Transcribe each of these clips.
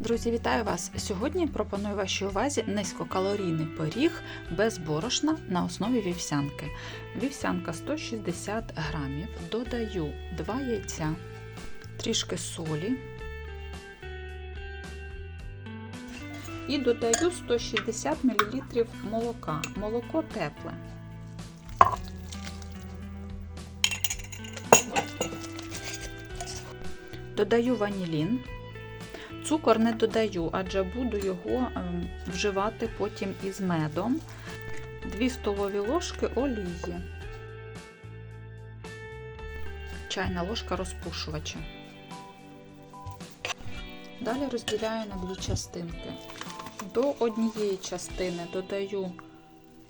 Друзі, вітаю вас! Сьогодні пропоную вашій увазі низькокалорійний пиріг без борошна на основі вівсянки. Вівсянка 160 грамів. Додаю 2 яйця, трішки солі і додаю 160 мл молока. Молоко тепле. Додаю ванілін. Цукор не додаю, адже буду його ем, вживати потім із медом. 2 столові ложки олії, чайна ложка розпушувача. Далі розділяю на дві частинки. До однієї частини додаю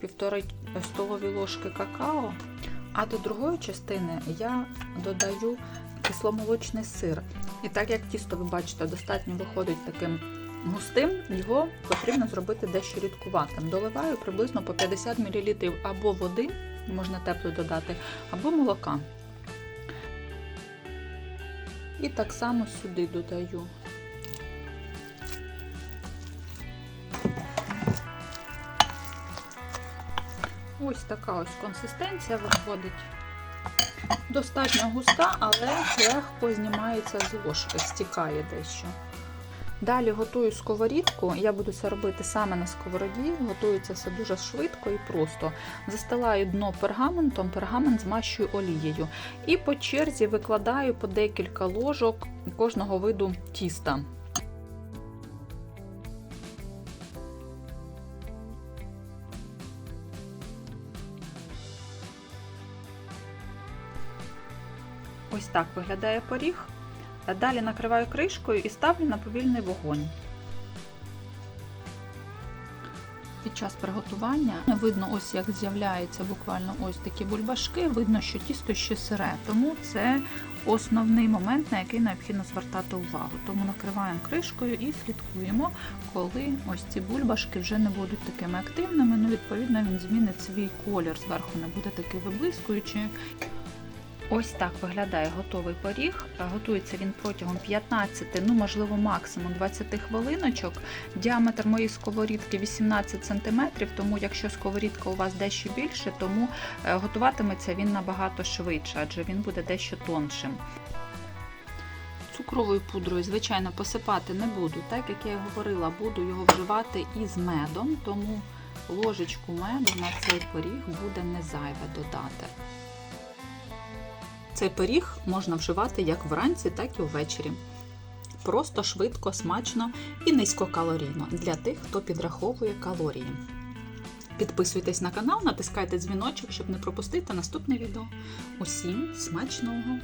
1,5 столові ложки какао, а до другої частини я додаю кисломолочний сир. І так як тісто, ви бачите, достатньо виходить таким густим, його потрібно зробити дещо рідкуватим. Доливаю приблизно по 50 мл або води, можна тепло додати, або молока. І так само сюди додаю. Ось така ось консистенція виходить. Достатньо густа, але легко знімається з ложки, стікає дещо. Далі готую сковорідку. Я буду це робити саме на сковороді. Готується все дуже швидко і просто. Застилаю дно пергаментом, пергамент змащую олією. І по черзі викладаю по декілька ложок кожного виду тіста. Ось так виглядає поріг. Далі накриваю кришкою і ставлю на повільний вогонь. Під час приготування видно, ось як з'являються буквально ось такі бульбашки, видно, що тісто ще сире, тому це основний момент, на який необхідно звертати увагу. Тому накриваємо кришкою і слідкуємо, коли ось ці бульбашки вже не будуть такими активними, ну, відповідно, він змінить свій колір, зверху не буде такий виблискуючий. Ось так виглядає готовий поріг. Готується він протягом 15, ну можливо, максимум 20 хвилиночок. Діаметр моєї сковорідки 18 см, тому якщо сковорідка у вас дещо більше, тому готуватиметься він набагато швидше, адже він буде дещо тоншим. Цукровою пудрою, звичайно, посипати не буду, так як я і говорила, буду його вживати із медом, тому ложечку меду на цей поріг буде не зайве додати. Цей пиріг можна вживати як вранці, так і ввечері. Просто швидко, смачно і низькокалорійно для тих, хто підраховує калорії. Підписуйтесь на канал, натискайте дзвіночок, щоб не пропустити наступне відео. Усім смачного!